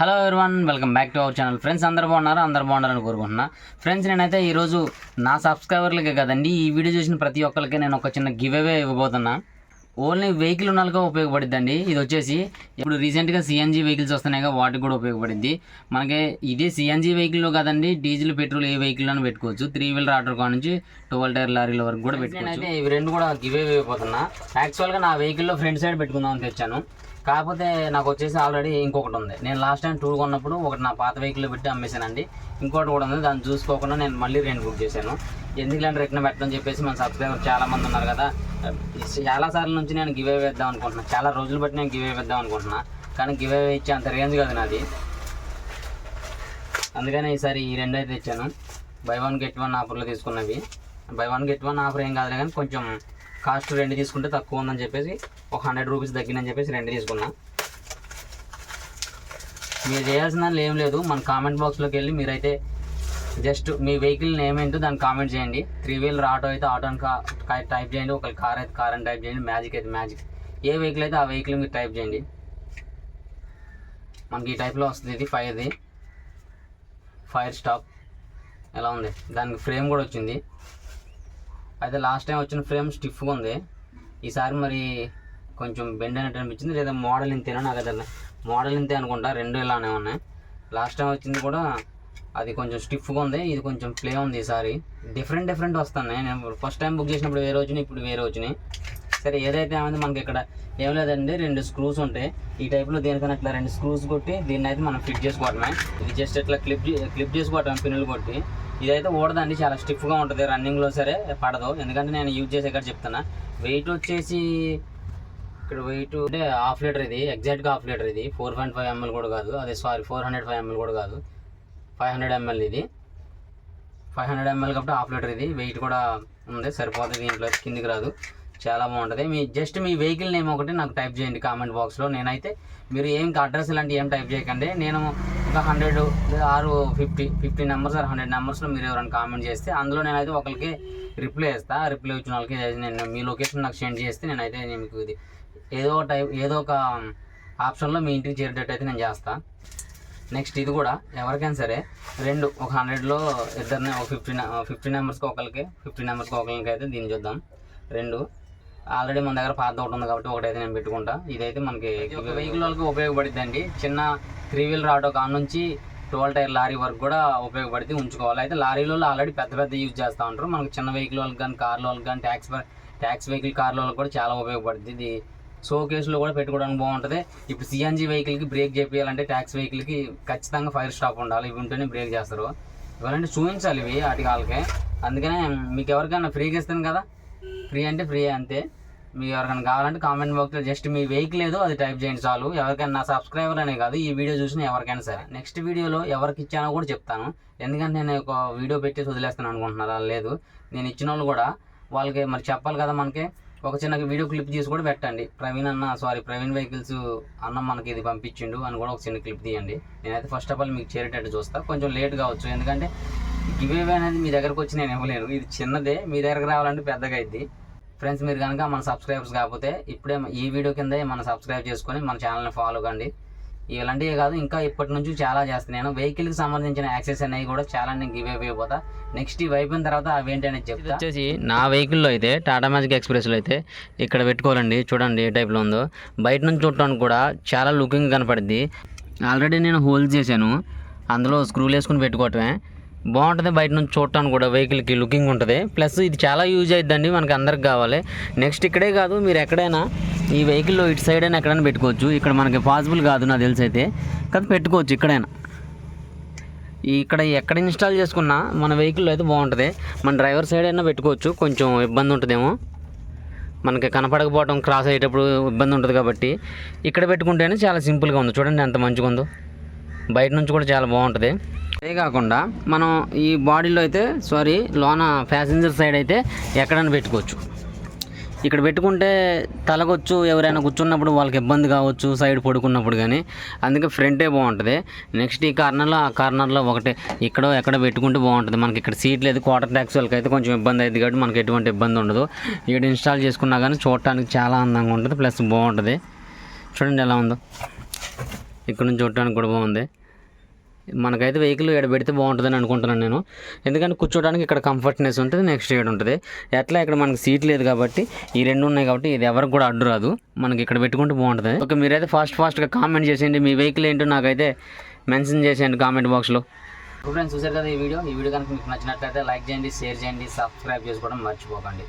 Hello everyone welcome back to our channel friends అందరు బాగున్నారు? అందరు బాగున్నారని కోరుకుంటున్నా. ఫ్రెండ్స్ నేనైతే ఈరోజు నా సబ్స్క్రైబర్లకే కదండి ఈ వీడియో చూసిన ప్రతి ఒక్కరికి నేను ఒక చిన్న గివ్ అవే ఇవ్వబోతున్నా. ఓన్లీ వెహికల్ ఉన్న వాళ్ళకే ఉపయోగపడిద్దండి. ఇది వచ్చేసి ఇప్పుడు రీసెంట్గా సిఎన్జీ వెహికల్స్ వస్తున్నాయి కదా వాటికి కూడా ఉపయోగపడింది. మనకి ఇదే సిఎన్జీ వెహికల్ కదండి డీజిల్ పెట్రోల్ ఏ వెహికల్ అని పెట్టుకోవచ్చు. త్రీ వీలర్ ఆటో కాడ నుంచి ట్వెల్వ్ టైర్ లారీల వరకు కూడా పెట్టుకోవచ్చు. ఇవి రెండు కూడా గివ్ అవే అయిపోతున్నా యాక్చువల్గా నా వెహికల్లో ఫ్రంట్ సైడ్ పెట్టుకుందామని తెచ్చాను. కాకపోతే నాకు వచ్చేసి ఆల్రెడీ ఇంకొకటి ఉంది నేను లాస్ట్ టైం టూర్ కొన్నప్పుడు ఒకటి నా పాత వెహికల్ పెట్టి అమ్మేశానండి. ఇంకోటి కూడా ఉంది. దాన్ని చూసుకోకుండా నేను మళ్ళీ రెండు బుక్ చేశాను. ఎందుకు ఇలాంటి రిటర్న్ పెట్టడం చెప్పేసి మన సబ్స్క్రైబర్ చాలా మంది ఉన్నారు కదా. చాలా సార్లు నుంచి నేను గివ్ అవే వేద్దాం అనుకుంటున్నాను చాలా రోజులు బట్టి నేను గివ్ అవే వేద్దాం అనుకుంటున్నా. కానీ గివ్ అవే ఇచ్చే అంత రేంజ్ కాదు నాది. అందుకనే ఈసారి ఈ రెండు అయితే ఇచ్చాను బై వన్ గెట్ వన్ ఆఫర్లో తీసుకున్నవి. Buy one get one offer ఏం కాదులే కానీ కొంచెం కాస్ట్ రెండు తీసుకుంటే తక్కువ ఉందని చెప్పేసి ఒక హండ్రెడ్ రూపీస్ తగ్గిందని చెప్పేసి రెండు తీసుకున్నా. మీరు చేయాల్సిన దానిలో ఏం లేదు. మన కామెంట్ బాక్స్లోకి వెళ్ళి మీరైతే జస్ట్ మీ వెహికల్ నేమ్ ఏంటో దాన్ని కామెంట్ చేయండి. త్రీ వీలర్ ఆటో అయితే ఆటో అని టైప్ చేయండి. ఒక కార్ అయితే కార్ అని టైప్ చేయండి. మ్యాజిక్ అయితే మ్యాజిక్ ఏ వెహికల్ అయితే ఆ వెహికల్ మీరు టైప్ చేయండి. మనకి ఈ టైప్లో వస్తుంది ఇది ఫైర్ది ఫైర్ స్టాప్ ఎలా ఉంది? దానికి ఫ్రేమ్ కూడా వచ్చింది. అయితే లాస్ట్ టైం వచ్చిన ఫ్రేమ్ స్టిఫ్గా ఉంది. ఈసారి మరి కొంచెం బెండ్ అయినట్టు అనిపించింది. లేదా మోడల్ ఇంతేనా నాకు అదే మోడల్ ఇంతే అనుకుంటా. రెండు ఇలానే ఉన్నాయి. లాస్ట్ టైం వచ్చింది కూడా అది కొంచెం స్టిఫ్గా ఉంది. ఇది కొంచెం ప్లే ఉంది ఈసారి. డిఫరెంట్ డిఫరెంట్ వస్తున్నాయి. నేను ఫస్ట్ టైం బుక్ చేసినప్పుడు వేరే వచ్చినాయి ఇప్పుడు వేరే వచ్చినాయి. సరే ఏదైతే ఏమైంది మనకి ఇక్కడ ఏం లేదండి రెండు స్క్రూస్ ఉంటాయి. ఈ టైప్లో దేనికైనా ఇట్లా రెండు స్క్రూస్ కొట్టి దీన్ని అయితే మనం ఫిట్ చేసుకోవటమే ఇది జస్ట్ ఇట్లా క్లిప్ క్లిప్ చేసుకోవటం పిన్నులు కొట్టి. ఇదైతే ఓడదండి చాలా స్టిఫ్గా ఉంటుంది. రన్నింగ్లో సరే పడదు. ఎందుకంటే నేను యూజ్ చేసే ఇక్కడ చెప్తున్నా. వెయిట్ వచ్చేసి ఇక్కడ వెయిట్ అంటే హాఫ్ లీటర్ ఇది. ఎగ్జాక్ట్గా హాఫ్ లీటర్ ఇది. ఫోర్ పాయింట్ ఫైవ్ ఎంఎల్ కూడా కాదు. అదే sorry four hundred five ml కూడా కాదు. ఫైవ్ హండ్రెడ్ ఎంఎల్ ఇది. ఫైవ్ హండ్రెడ్ ఎంఎల్ కాబట్టి హాఫ్ లీటర్ ఇది. వెయిట్ కూడా ఉంది. సరిపోతుంది దీంట్లో. కిందికి రాదు. చాలా బాగుంటుంది. మీ జస్ట్ మీ వెహికల్ నేమ్ ఒకటి నాకు టైప్ చేయండి కామెంట్ బాక్స్లో నేనైతే మీరు ఏం అడ్రస్ ఇలాంటి ఏం టైప్ చేయకండి. నేను ఒక హండ్రెడ్ ఆరు fifty fifty numbers or hundred నెంబర్స్లో మీరు ఎవరైనా కామెంట్ చేస్తే అందులో నేనైతే ఒకరికి రిప్లై ఇస్తా రిప్లై ఇచ్చిన వాళ్ళకి నేను మీ లొకేషన్ నాకు సెండ్ చేస్తే నేనైతే నేను మీకు ఇది ఏదో ఒక టైప్ ఏదో ఒక ఆప్షన్లో మీ ఇంటికి చేరేటట్టు అయితే నేను చేస్తాను నెక్స్ట్ ఇది కూడా ఎవరికైనా సరే రెండు ఒక హండ్రెడ్లో ఇద్దరిని ఒక ఫిఫ్టీ ఫిఫ్టీ నెంబర్స్కి ఒకరికి ఫిఫ్టీ నెంబర్స్కి ఒకరికి అయితే దీన్ని చూద్దాం. రెండు ఆల్రెడీ మన దగ్గర పాత ఒకటి ఉంది కాబట్టి ఒకటైతే నేను పెట్టుకుంటా. ఇదైతే మనకి వెహికల్ వాళ్ళకి ఉపయోగపడుతుందండి చిన్న త్రీ వీలర్ ఆటో కాడ నుంచి ట్వెల్వ్ టైర్ లారీ వరకు కూడా ఉపయోగపడితే ఉంచుకోవాలి. అయితే లారీలో ఆల్రెడీ పెద్ద పెద్ద యూజ్ చేస్తూ ఉంటారు. మనకి చిన్న వెహికల్ వాళ్ళకి కానీ కార్ల వాళ్ళకి కానీ ట్యాక్స్ ట్యాక్స్ వెహికల్ కార్ల వాళ్ళకి కూడా చాలా ఉపయోగపడుతుంది ఇది షో కేసులో కూడా పెట్టుకోవడానికి బాగుంటుంది. ఇప్పుడు సిఎన్జీ వెహికల్కి బ్రేక్ చేయాలంటే ట్యాక్స్ వెహికల్కి ఖచ్చితంగా ఫైర్ స్టాప్ ఉండాలి. ఇవి ఉంటేనే బ్రేక్ చేస్తారు. ఇవాళంటే చూపించాలి ఇవి వాటి వాళ్ళకి అందుకనే మీకు ఎవరికైనా ఫ్రీగా ఇస్తాను కదా? ఫ్రీ అంటే ఫ్రీ అంతే. మీ ఎవరికైనా కావాలంటే కామెంట్ బాక్స్లో జస్ట్ మీ వెహికల్ ఏదో అది టైప్ చేయండి చాలు. ఎవరికైనా నా సబ్స్క్రైబర్ అనే కాదు ఈ వీడియో చూసిన ఎవరికైనా సరే. నెక్స్ట్ వీడియోలో ఎవరికి ఇచ్చానో కూడా చెప్తాను. ఎందుకంటే నేను ఒక వీడియో పెట్టి వదిలేస్తాను అనుకుంటున్నారా? లేదు. నేను ఇచ్చిన వాళ్ళు కూడా వాళ్ళకి మరి చెప్పాలి కదా మనకి. ఒక చిన్న వీడియో క్లిప్ తీసి కూడా పెట్టండి. ప్రవీణ్ అన్న సారీ ప్రవీణ్ వెహికల్స్ అన్న మనకి ఇది పంపించిండు అని కూడా ఒక చిన్న క్లిప్ తీయండి. నేనైతే ఫస్ట్ ఆఫ్ ఆల్ మీకు చేరేటట్టు చూస్తా. కొంచెం లేట్ కావచ్చు. ఎందుకంటే గివ్ అనేది మీ దగ్గరకు వచ్చి నేను ఇవ్వలేను. ఇది చిన్నదే. మీ దగ్గరకు రావాలంటే పెద్దగా అయింది ఫ్రెండ్స్ మీరు కనుక మన సబ్స్క్రైబర్స్ కాకపోతే ఇప్పుడే ఈ వీడియో కింద మన సబ్స్క్రైబ్ చేసుకొని మన ఛానల్ని ఫాలో కండి. ఇలాంటివే కాదు ఇంకా ఇప్పటి నుంచి చాలా చేస్తున్నాను. వెహికల్కి సంబంధించిన యాక్సెస్ అనేవి కూడా చాలా నేను గివ్ అయిపోతా నెక్స్ట్ ఇవి అయిపోయిన తర్వాత అవి ఏంటి అనేది చెప్తా. వచ్చేసి నా వెహికల్లో అయితే టాటా మ్యాజిక్ ఎక్స్ప్రెస్లో అయితే ఇక్కడ పెట్టుకోవాలండి. చూడండి ఏ టైప్లో ఉందో. బయట నుంచి చూడటానికి కూడా చాలా లుకింగ్ కనపడుద్ది. ఆల్రెడీ నేను హోల్డ్ చేశాను. అందులో స్క్రూలు వేసుకుని పెట్టుకోవటమే. బాగుంటుంది. బయట నుంచి చూడటానికి కూడా వెహికల్కి లుకింగ్ ఉంటుంది. ప్లస్ ఇది చాలా యూజ్ అవుతుందండి మనకి అందరికి కావాలి. నెక్స్ట్ ఇక్కడే కాదు మీరు ఎక్కడైనా ఈ వెహికల్లో ఇటు సైడ్ అయినా ఎక్కడైనా పెట్టుకోవచ్చు. ఇక్కడ మనకి పాసిబుల్ కాదు నాకు తెలిసి అయితే కానీ పెట్టుకోవచ్చు ఇక్కడైనా. ఇక్కడ ఎక్కడ ఇన్స్టాల్ చేసుకున్నా మన వెహికల్లో అయితే బాగుంటుంది. మన డ్రైవర్ సైడ్ అయినా పెట్టుకోవచ్చు. కొంచెం ఇబ్బంది ఉంటుందేమో. మనకి కనపడకపోవడం క్రాస్ అయ్యేటప్పుడు ఇబ్బంది ఉంటుంది కాబట్టి. ఇక్కడ పెట్టుకుంటేనే చాలా సింపుల్గా ఉంది. చూడండి ఎంత మంచిగా ఉందో బయట నుంచి కూడా చాలా బాగుంటుంది. అదే కాకుండా మనం ఈ బాడీలో అయితే సారీ లోన ప్యాసింజర్ సైడ్ అయితే ఎక్కడైనా పెట్టుకోవచ్చు. ఇక్కడ పెట్టుకుంటే తలకొచ్చు ఎవరైనా కూర్చున్నప్పుడు వాళ్ళకి ఇబ్బంది కావచ్చు సైడ్ పడుకున్నప్పుడు కానీ అందుకే ఫ్రంటే బాగుంటుంది. నెక్స్ట్ ఈ కార్నర్లో ఆ కార్నర్లో ఒకటే ఇక్కడో ఎక్కడ పెట్టుకుంటే బాగుంటుంది. మనకి ఇక్కడ సీట్ లేదు క్వార్టర్ ట్యాక్స్ వాళ్ళకి అయితే కొంచెం ఇబ్బంది అయింది కాబట్టి మనకి ఎటువంటి ఇబ్బంది ఉండదు. ఇక్కడ ఇన్స్టాల్ చేసుకున్నా కానీ చూడటానికి చాలా అందంగా ఉంటుంది ప్లస్ బాగుంటుంది. చూడండి ఎలా ఉందో. ఇక్కడ నుంచి చూడటానికి కూడా బాగుంది. మనకైతే వెహికల్ ఇక్కడ పెడితే బాగుంటుందని అనుకుంటున్నాను నేను. ఎందుకంటే కూర్చోడానికి ఇక్కడ కంఫర్ట్నెస్ ఉంటుంది నెక్స్ట్ ఇక్కడ ఉంటుంది. ఎట్లా ఇక్కడ మనకి సీట్ లేదు కాబట్టి ఈ రెండు ఉన్నాయి కాబట్టి ఇది ఎవరికి కూడా అడ్డు రాదు. మనకి ఇక్కడ పెట్టుకుంటే బాగుంటుంది. ఓకే మీరైతే ఫాస్ట్ ఫాస్ట్గా కామెంట్ చేసేయండి. మీ వెహికల్ ఏంటో నాకైతే మెన్షన్ చేసేయండి కామెంట్ బాక్స్లో ఫ్రెండ్స్ చూసారు కదా ఈ వీడియో? ఈ వీడియో కనుక మీకు నచ్చినట్లయితే లైక్ చేయండి షేర్ చేయండి సబ్స్క్రైబ్ చేసుకోవడం మర్చిపోకండి.